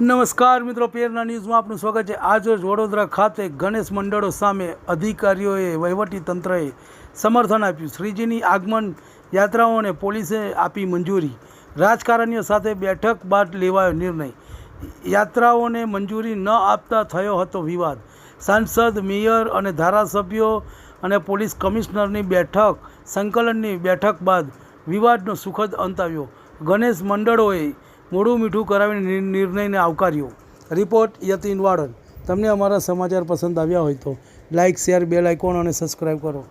નમસ્કાર મિત્રો પેરના ન્યૂઝમાં આપનું સ્વાગત છે. આજરોજ વડોદરા ખાતે ગણેશ મંડળો સામે અધિકારીઓએ વહીવટી તંત્રએ સમર્થન આપ્યું. શ્રીજીની આગમન યાત્રાઓને પોલીસે આપી મંજૂરી. રાજકારણીઓ સાથે બેઠક બાદ લેવાયો નિર્ણય. યાત્રાઓને મંજૂરી ન આપતા થયો હતો વિવાદ. સાંસદ, મેયર અને ધારાસભ્યો અને પોલીસ કમિશનરની બેઠક, સંકલનની બેઠક બાદ વિવાદનો સુખદ અંત આવ્યો. ગણેશ મંડળોએ મોડું મીઠું કરાવીને નિર્ણયને આવકાર્યો. રિપોર્ટ યતીન વાડન. તમને અમારા સમાચાર પસંદ આવ્યા હોય તો લાઇક શેર, બેલ આઇકોન અને સબસ્ક્રાઈબ કરો.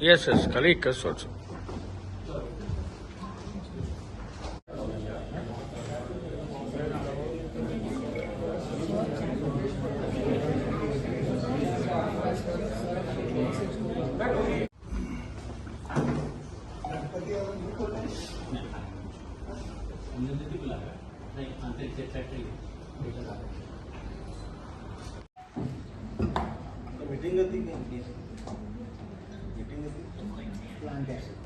Yes, yes, yes, also. હતી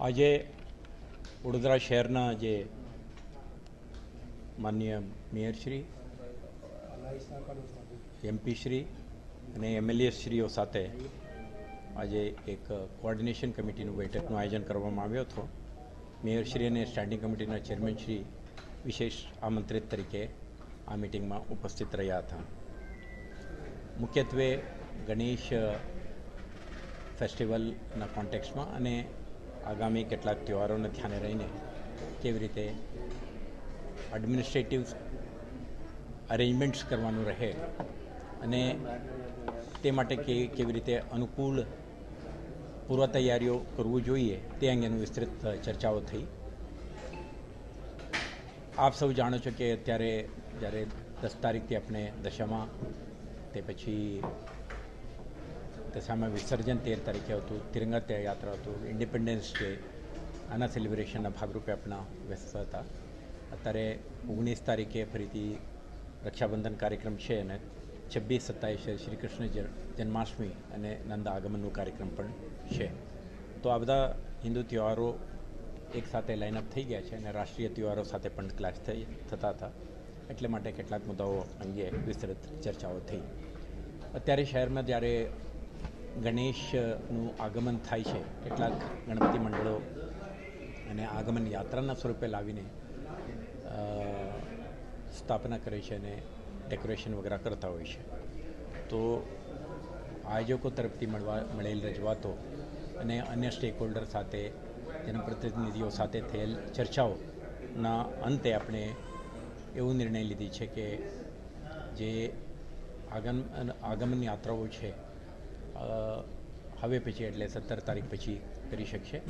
આજે વડોદરા શહેરના જે માનનીય મેયરશ્રી એમપીશ્રી અને એમએલએશ્રીઓ સાથે આજે એક કોઓર્ડિનેશન કમિટીનું બેઠકનું આયોજન કરવામાં આવ્યું હતો. મેયરશ્રી અને સ્ટેન્ડિંગ કમિટીના ચેરમેનશ્રી વિશેષ આમંત્રિત તરીકે આ મિટિંગમાં ઉપસ્થિત રહ્યા હતા. મુખ્યત્વે ગણેશ ફેસ્ટિવલના કોન્ટેક્સમાં અને આગામી કેટલાક તહેવારોને ધ્યાને રહીને કેવી રીતે એડમિનિસ્ટ્રેટિવ અરેન્જમેન્ટ્સ કરવાનું રહે અને તે માટે કે, કેવી રીતે અનુકૂળ પૂર્વ તૈયારીઓ કરવું જોઈએ તે અંગેનું વિસ્તૃત ચર્ચાઓ થઈ. આપ સૌ જાણો છો કે અત્યારે જ્યારે દસ તારીખથી આપણે દશામાં, તે પછી દશામાં વિસર્જન તેર તારીખે હતું, તિરંગા યાત્રા હતું ઇન્ડિપેન્ડન્સ ડે આના સેલિબ્રેશનના ભાગરૂપે આપણા વ્યસ્ત હતા. અત્યારે ઓગણીસ તારીખે ફરીથી રક્ષાબંધન કાર્યક્રમ છે અને છવ્વીસ સત્તાવીસે શ્રી કૃષ્ણ જન્માષ્ટમી અને નંદ આગમનનો કાર્યક્રમ પણ છે. તો આ બધા હિન્દુ તહેવારો એક સાથે લાઇનઅપ થઈ ગયા છે અને રાષ્ટ્રીય તહેવારો સાથે પણ ક્લાસ થઈ, થતા હતા. એટલે માટે કેટલાક મુદ્દાઓ અંગે વિસ્તૃત ચર્ચાઓ થઈ. અત્યારે શહેરમાં જ્યારે ગણેશનું આગમન થાય છે, કેટલાક ગણપતિ મંડળો અને આગમન યાત્રાના સ્વરૂપે લાવીને સ્થાપના કરે છે અને ડેકોરેશન વગેરે કરતા હોય છે. તો આયોજકો તરફથી મળવા, મળેલ રજૂઆતો અને અન્ય સ્ટેક હોલ્ડર સાથે જનપ્રતિનિધિઓ સાથે થયેલ ચર્ચાઓના અંતે આપણે એવું નિર્ણય લીધી છે કે જે આગમન આગમન યાત્રાઓ છે હવે પછી એટલે સત્તર તારીખ પછી કરી શકશે.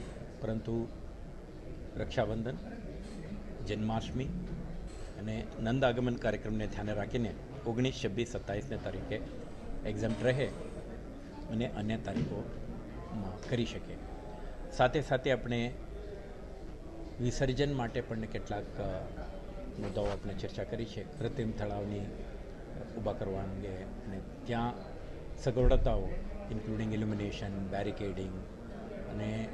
પરંતુ રક્ષાબંધન, જન્માષ્ટમી અને નંદ આગમન કાર્યક્રમને ધ્યાને રાખીને ઓગણીસ, છવ્વીસ, સત્તાવીસને તારીખે એક્ઝામ રહે અને અન્ય તારીખોમાં કરી શકીએ. સાથે સાથે આપણે વિસર્જન માટે પણ કેટલાક મુદ્દાઓ આપણે ચર્ચા કરી છે. કૃત્રિમ તળાવની ઊભા કરવા અંગે અને ત્યાં સગવડતાઓ ઇન્ક્લુડિંગ ઇલ્યુમિનેશન બેરિકેડિંગ અને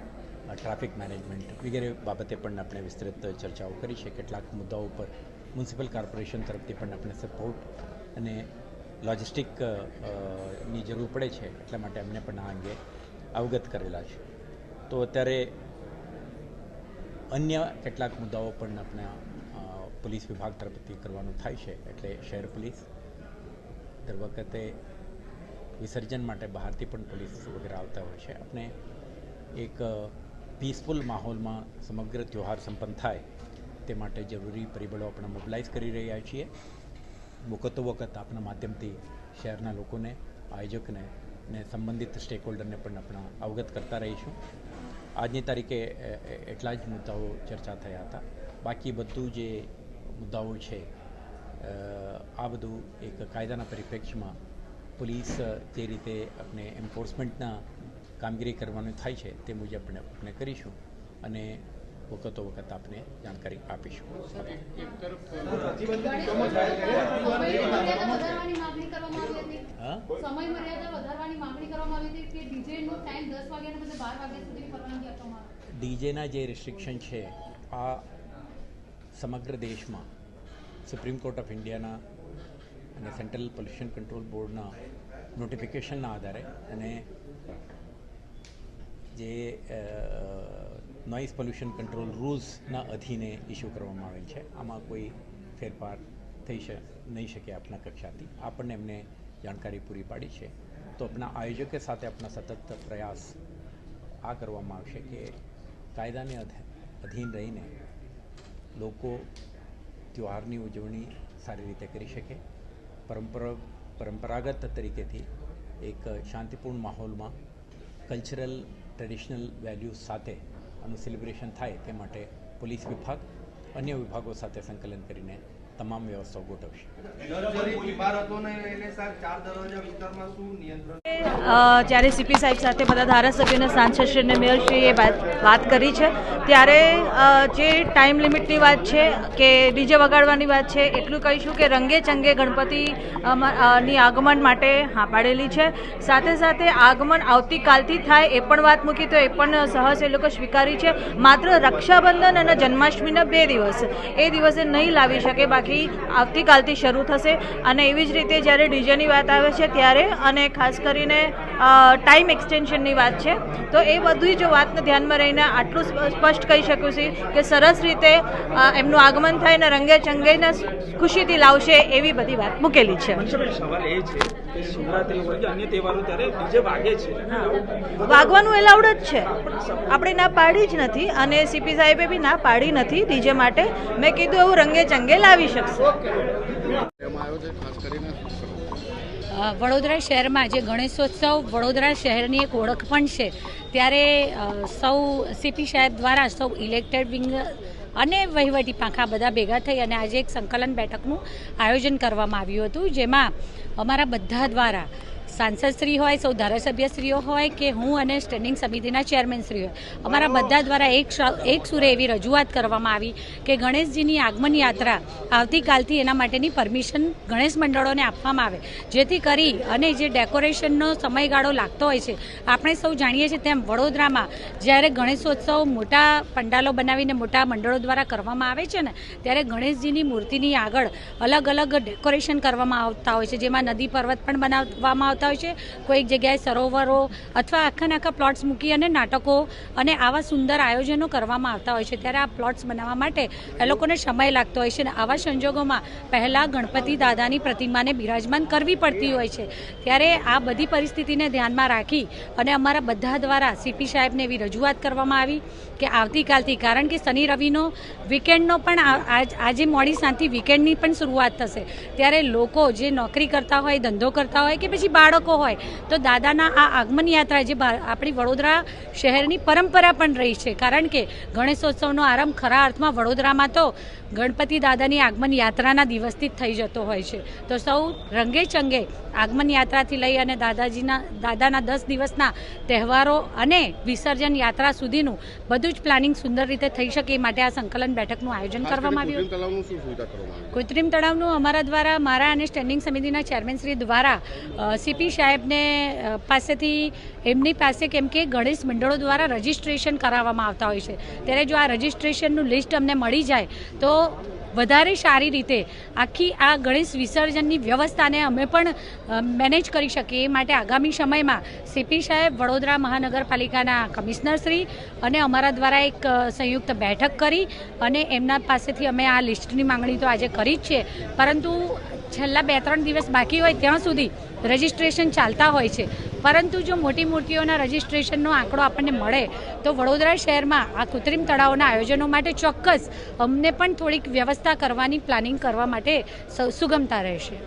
ટ્રાફિક મેનેજમેન્ટ વગેરે બાબતે પણ આપણે વિસ્તૃત ચર્ચાઓ કરી છે. કેટલાક મુદ્દાઓ પર મ્યુનિસિપલ કોર્પોરેશન તરફથી પણ આપણે સપોર્ટ અને લોજિસ્ટિક અ, અ, ની જરૂર પડે છે. એટલા માટે અમને પણ આ અંગે અવગત કરેલા છે. તો અત્યારે અન્ય કેટલાક મુદ્દાઓ પણ આપણા પોલીસ વિભાગ તરફથી કરવાનું થાય છે. એટલે શહેર પોલીસ દર વખતે વિસર્જન માટે બહારથી પણ પોલીસ વગેરે આવતા હોય છે. આપણે એક પીસફુલ માહોલમાં સમગ્ર ત્યોહાર સંપન્ન થાય તે માટે જરૂરી પરિબળો આપણે મોબિલાઇઝ કરી રહ્યા છીએ. વખતો વખત આપણા માધ્યમથી શહેરના લોકોને, આયોજકને ને સંબંધિત સ્ટેક હોલ્ડરને પણ આપણા અવગત કરતા રહીશું. આજની તારીખે એટલા જ મુદ્દાઓ ચર્ચા થયા હતા. બાકી બધું જે મુદ્દાઓ છે આ બધું એક કાયદાના પરિપ્રેક્ષ્યમાં પોલીસ જે રીતે આપણે એન્ફોર્સમેન્ટના કામગીરી કરવાનું થાય છે, તે મુજબ આપણે આપણે કરીશું. અને વખતો વખત આપને જાણકારી આપીશું ડીજેના જે રિસ્ટ્રિક્શન છે, આ સમગ્ર દેશમાં સુપ્રીમ કોર્ટ ઓફ ઇન્ડિયાના અને સેન્ટ્રલ પોલ્યુશન કંટ્રોલ બોર્ડના નોટિફિકેશનના આધારે અને જે નોઇઝ પોલ્યુશન કંટ્રોલ રૂલ્સના અધીને ઇસ્યુ કરવામાં આવેલ છે. આમાં કોઈ ફેરફાર થઈ નહીં શકે આપના કક્ષાથી. આપણને એમને જાણકારી પૂરી પાડી છે. તો આપણા આયોજકે સાથે આપણા સતત પ્રયાસ આ કરવામાં આવશે કે કાયદાને અધીન રહીને લોકો ત્યોહારની ઉજવણી સારી રીતે કરી શકે. પરંપરા, પરંપરાગત તરીકેથી એક શાંતિપૂર્ણ માહોલમાં કલ્ચરલ ટ્રેડિશનલ વેલ્યુઝ સાથે આનું સેલિબ્રેશન થાય તે માટે પોલીસ વિભાગ અન્ય વિભાગો સાથે સંકલન કરીને તમામ વ્યવસ્થાઓ ગોઠવશે. જ્યારે સીપી સાહેબ સાથે બધા ધારાસભ્યોને સાંસદશ્રી અને મેયરશ્રીએ વાત વાત કરી છે ત્યારે જે ટાઈમ લિમિટની વાત છે કે ડીજે વગાડવાની વાત છે એટલું કહીશું કે રંગે ચંગે ગણપતિ ની આગમન માટે હા પાડેલી છે. સાથે સાથે આગમન આવતીકાલથી થાય એ પણ વાત મૂકી તો એ પણ સહજ એ લોકો સ્વીકારી છે. માત્ર રક્ષાબંધન અને જન્માષ્ટમીના બે દિવસ. એ દિવસે નહીં લાવી શકે બાકી આવતીકાલથી શરૂ થશે. અને એવી જ રીતે જ્યારે ડીજેની વાત આવે છે ત્યારે અને ખાસ કરીને ટાઈમ એક્સટેન્શનની વાત છે તો એ બધી જો વાતને ધ્યાનમાં રહીને આટલું સ્પષ્ટ કહી શકું છું કે સરસ રીતે એમનું આગમન થાય ને રંગે ચંગેને ખુશીથી લાવશે એવી બધી વાત મૂકેલી છે. સવાલ એ છે. વાગવાનું એલાઉડ જ છે. આપણે ના પાડી જ નથી અને સીપી સાહેબે બી ના પાડી નથી ડીજે માટે. મેં કીધું એવું રંગે ચંગે લાવી શકશે. વડોદરા શહેરમાં જે ગણેશોત્સવ. વડોદરા શહેરની એક ઓળખ પણ છે. ત્યારે સૌ સીપી સાહેબ દ્વારા સૌ ઇલેક્ટેડ વિંગ અને વહીવટી પાંખા બધા ભેગા થઈ અને આજે એક સંકલન બેઠકનું આયોજન કરવામાં આવ્યું હતું, જેમાં અમારા બધા દ્વારા સાંસદશ્રી હોય સૌ ધારાસભ્યશ્રીઓ હોય કે હું અને સ્ટેન્ડિંગ સમિતિના ચેરમેનશ્રી હોય. અમારા બધા દ્વારા એક એક સુરે એવી રજૂઆત કરવામાં આવી કે ગણેશજીની આગમન યાત્રા આવતીકાલથી એના માટેની પરમિશન ગણેશ મંડળોને આપવામાં આવે. જેથી કરી અને જે ડેકોરેશનનો સમયગાળો લાગતો હોય છે આપણે સૌ જાણીએ છીએ તેમ વડોદરામાં જ્યારે ગણેશોત્સવ મોટા પંડાલો બનાવીને મોટા મંડળો દ્વારા કરવામાં આવે છે ને ત્યારે ગણેશજીની મૂર્તિની આગળ અલગ અલગ ડેકોરેશન કરવામાં આવતા હોય છે. જેમાં નદી પર્વત પણ બનાવવામાં આવતા છે. કોઈક જગ્યાએ સરોવરો અથવા આખા આખા પ્લોટ્સ મૂકી અને નાટકો અને આવા સુંદર આયોજનો કરવામાં આવતા હોય છે. ત્યારે આ પ્લોટ્સ બનાવવા માટે એ લોકોને સમય લાગતો હોય છે અને આવા સંજોગોમાં પહેલાં ગણપતિ દાદાની પ્રતિમાને બિરાજમાન કરવી પડતી હોય છે. ત્યારે આ બધી પરિસ્થિતિને ધ્યાનમાં રાખી અને અમારા બધા દ્વારા સીપી સાહેબને એવી રજૂઆત કરવામાં આવી. કે આવતીકાલથી, કારણ કે શનિ રવિનો વીકેન્ડનો પણ આજ મોડી સાંજથી વીકેન્ડની પણ શરૂઆત થશે. ત્યારે લોકો જે નોકરી કરતા હોય, ધંધો કરતા હોય કે પછી બાળકો હોય, તો દાદાના આ આગમન યાત્રા જે આપણી વડોદરા શહેરની પરંપરા પણ રહી છે. કારણ કે ગણેશોત્સવનો આરંભ ખરા અર્થમાં વડોદરામાં તો ગણપતિ દાદાની આગમન યાત્રાના દિવસથી થઈ જતો હોય છે. તો સૌ રંગે ચંગે આગમન યાત્રાથી લઈ અને દાદાજીના દાદાના દસ દિવસના તહેવારો અને વિસર્જન યાત્રા સુધીનું બધું જ પ્લાનિંગ સુંદર રીતે થઈ શકે એ માટે આ સંકલન બેઠકનું આયોજન કરવામાં આવ્યું. કૃત્રિમ તળાવનું અમારા દ્વારા મારા અને સ્ટેન્ડિંગ સમિતિના ચેરમેન શ્રી દ્વારા સીપી સાહેબને પાસેથી એમની પાસે કેમ કે ગણેશ મંડળો દ્વારા રજિસ્ટ્રેશન કરાવવામાં આવતા હોય છે. ત્યારે જો આ રજિસ્ટ્રેશનનું લિસ્ટ અમને મળી જાય તો વધારે સારી રીતે આખી આ ગણેશ વિસર્જનની વ્યવસ્થાને અમે પણ મેનેજ કરી શકીએ. એ માટે આગામી સમયમાં સીપી સાહેબ, વડોદરા મહાનગરપાલિકાના કમિશનર શ્રી અને અમારા દ્વારા એક સંયુક્ત બેઠક કરી અને એમના પાસેથી અમે આ લિસ્ટની માંગણી તો આજે કરી જ છે. પરંતુ છેલ્લા બે ત્રણ દિવસ બાકી હોય ત્યાં સુધી રજિસ્ટ્રેશન ચાલતા હોય છે. પરંતુ જો મોટી મૂર્તિઓના રજિસ્ટ્રેશનનો આંકડો આપણને મળે તો વડોદરા શહેરમાં આ કૃત્રિમ તળાવના આયોજનો માટે ચોક્કસ અમને પણ થોડીક વ્યવસ્થા કરવાની પ્લાનિંગ કરવા માટે સ- સુગમતા રહેશે.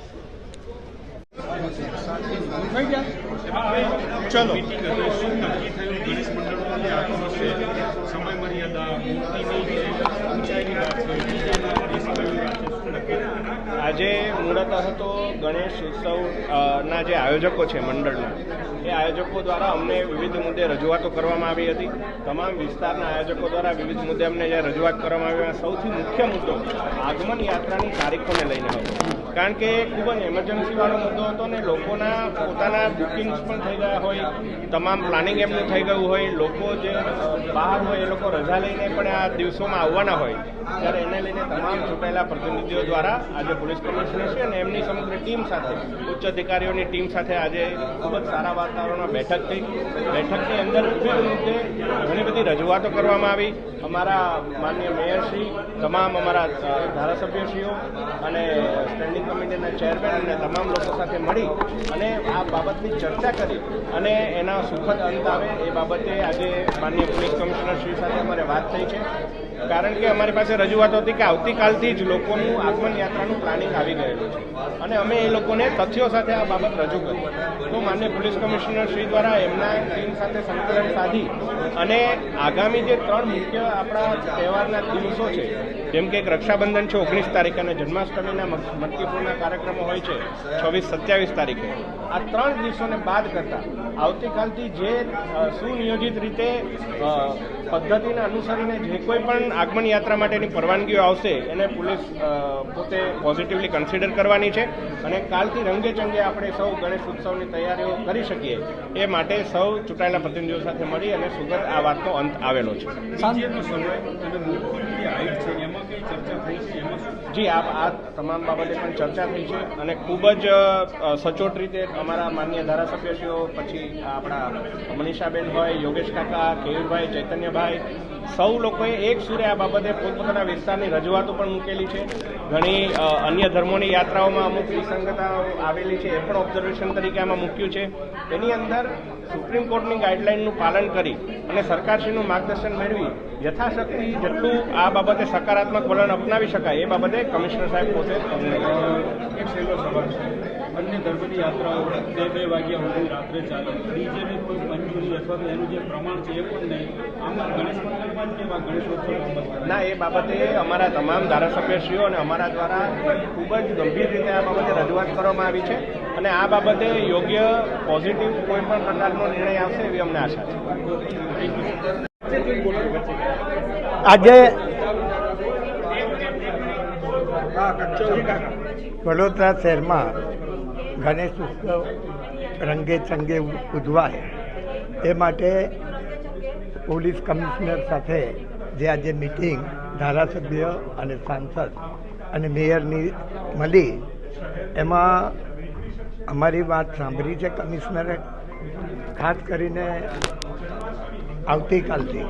આજે મૂળતઃ તો ગણેશ ઉત્સવ જે આયોજકો છે મંડળના. એ આયોજકો દ્વારા અમને વિવિધ મુદ્દે રજૂઆતો કરવામાં આવી હતી. તમામ વિસ્તારના આયોજકો દ્વારા વિવિધ મુદ્દે અમને રજૂઆત કરવામાં આવી. સૌથી મુખ્ય મુદ્દો આગમન યાત્રાની તારીખોને લઈને હતો. કારણ કે ખૂબ જ એમરજન્સી વાળો મુદ્દો હતો ને લોકોના પોતાના બુકિંગ્સ પણ થઈ ગયા હોય, તમામ પ્લાનિંગ એમનું થઈ ગયું હોય, લોકો જે બહાર હોય એ લોકો રજા લઈને પણ આ દિવસોમાં આવવાના હોય, ત્યારે એને લઈને તમામ ચૂંટાયેલા પ્રતિનિધિઓ દ્વારા આજે પોલીસ કમિશનર છે અને એમની સમગ્ર ટીમ સાથે, ઉચ્ચ અધિકારીઓની ટીમ સાથે આજે ખૂબ જ સારા વાતાવરણમાં બેઠક થઈ. બેઠકની અંદર વિવિધ મુદ્દે ઘણી બધી રજૂઆતો કરવામાં આવી. અમારા માનનીય મેયરશ્રી તમામ અમારા ધારાસભ્યશ્રીઓ અને સ્ટેન્ડિંગ કમિટીના ચેરમેન અને તમામ લોકો સાથે મળી અને આ બાબતની ચર્ચા કરી અને એના સુખદ અંત આવે એ બાબતે આજે માનનીય પોલીસ કમિશનર શ્રી સાથે અમારે વાત થઈ છે. કારણ કે અમારી પાસે રજૂઆત હતી કે આવતીકાલથી જ લોકોનું આગમન યાત્રાનું પ્લાનિંગ આવી ગયેલું છે. અને અમે એ લોકોને તથ્યો સાથે આ બાબત રજૂ કરી. તો માન્ય પોલીસ કમિશનર શ્રી દ્વારા એમના ટીમ સાથે સંકલન સાધી અને આગામી જે ત્રણ મુખ્ય આપણા તહેવારના દિવસો છે, જેમ કે એક રક્ષાબંધન છે, ઓગણીસ તારીખે અને જન્માષ્ટમીના મત- કાર્યક્રમો હોય છે, છવ્વીસ સત્યાવીસ તારીખે. આ ત્રણ દિવસોને બાદ કરતા આવતીકાલથી જે સુનિયોજિત રીતે પદ્ધતિને અનુસરીને જે કોઈ પણ આગમન યાત્રા માટેની પરવાનગીઓ આવશે એને પોલીસ પોતે પોઝિટિવલી કન્સિડર કરવાની છે. અને કાલથી રંગે ચંગે આપણે સૌ ગણેશ ઉત્સવની તૈયારીઓ કરી શકીએ એ માટે સૌ ચૂંટાયેલા પ્રતિનિધિઓ સાથે મળી અને સુગત આ વાતનો અંત આવેલો છે. જી આપ આ તમામ બાબતે પણ ચર્ચા થઈ છે અને ખૂબ જ સચોટ રીતે અમારા માન્ય ધારાસભ્યશ્રીઓ, પછી આપણા મનીષાબેન હોય યોગેશ કાકા કેયુરભાઈ ચૈતન્યભાઈ સૌ લોકોએ એક સુરે આ બાબતે પોતપોતાના વિસ્તારની રજૂઆતો પણ મૂકેલી છે. ઘણી અન્ય ધર્મોની યાત્રાઓમાં અમુક વિસંગતાઓ આવેલી છે, એ પણ ઓબ્ઝર્વેશન તરીકે આમાં મૂક્યું છે. એની અંદર સુપ્રીમ કોર્ટની ગાઈડલાઇનનું પાલન કરી અને સરકારશ્રીનું માર્ગદર્શન મેળવી યથાશક્તિ જેટલું આ બાબતે સકારાત્મક વલણ અપનાવી શકાય એ બાબતે કમિશનર સાહેબ પોતે એક સવાલ છે. અન્ય ધર્મની યાત્રાઓ બે બે વાગ્યા સુધી રાત્રે ચાલે. ડીજેની કોઈ મંજૂરી અથવા તો એનું જે પ્રમાણ છે એ પણ નહીં. આમાં ગણેશ મંડળમાં જ કેવા ગણેશોત્સવ ના એ બાબતે અમારા તમામ ધારાસભ્યશ્રીઓ અને અમારા દ્વારા ખૂબ જ ગંભીર રીતે આ બાબતે રજૂઆત કરવામાં આવી છે અને આ બાબતે યોગ્ય પોઝિટિવ કોઈ પણ પ્રકારનો નિર્ણય આવશે એવી અમને આશા છે. આજે વડોદરા શહેરમાં ગણેશ ઉત્સવ રંગે ચંગે ઉજવાય. એ માટે પોલીસ કમિશનર સાથે જે આજે મિટિંગ ધારાસભ્ય અને સાંસદ અને મેયરની મળી, એમાં અમારી વાત સાંભળી છે કમિશનરે, ખાસ કરીને આવતીકાલથી.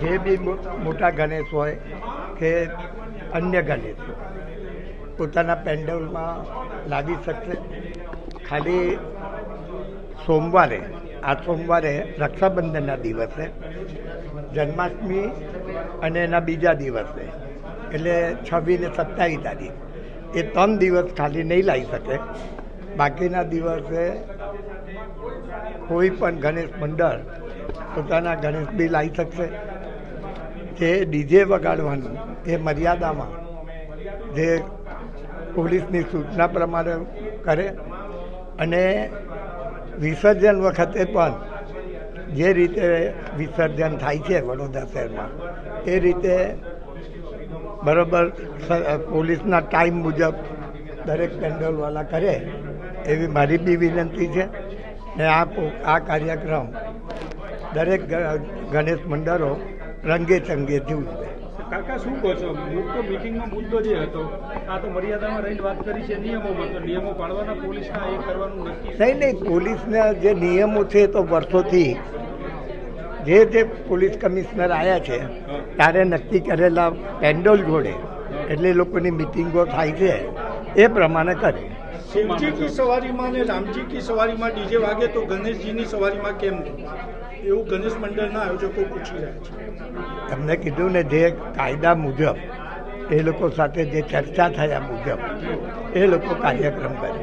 જે બી મોટા ગણેશ હોય કે અન્ય ગણેશ પોતાના પેન્ડલમાં લાવી શકશે? ખાલી સોમવારે, આ સોમવારે રક્ષાબંધનના દિવસે, જન્માષ્ટમી અને એના બીજા દિવસે, એટલે છવ્વીસ ને સત્તાવીસ તારીખ, એ ત્રણ દિવસ ખાલી નહીં લાવી શકે. બાકીના દિવસે કોઈ પણ ગણેશ મંડળ પોતાના ગણેશ બી લાવી શકશે. જે ડીજે વગાડવાનું, એ મર્યાદામાં જે પોલીસની સૂચના પ્રમાણે કરે અને વિસર્જન વખતે પણ જે રીતે વિસર્જન થાય છે વડોદરા શહેરમાં, એ રીતે બરાબર પોલીસના ટાઈમ મુજબ દરેક પેન્ડલવાળા કરે એવી મારી બી વિનંતી છે ને આ આ કાર્યક્રમ દરેક ગણેશ મંડળો રંગે જીવ ઉજવે કાકા શું કહો છો? મુદ્દો મિટિંગનો મુદ્દો જે હતો. આ તો મર્યાદામાં રહીને વાત કરી છે નિયમોમાં. તો નિયમો પાળવાના પોલીસના એ કરવાનું નક્કી નહીં નહીં પોલીસના જે નિયમો છે તો વર્ષોથી જે જે પોલીસ કમિશનર આવ્યા છે ત્યારે નક્કી કરેલા પેન્ડોલ જોડે એટલે એ લોકોની મિટિંગો થાય છે એ પ્રમાણે કરે. શિવજી કી સવારીમાં અને રામજી કી સવારીમાં ડીજે વાગે તો ગણેશજીની સવારીમાં કેમ? એવું ગણેશ મંડળના આયોજકો પૂછી રહ્યા છે. તમને કીધું ને જે કાયદા મુજબ એ લોકો સાથે જે ચર્ચા થયા મુજબ એ લોકો કાર્યક્રમ કરે.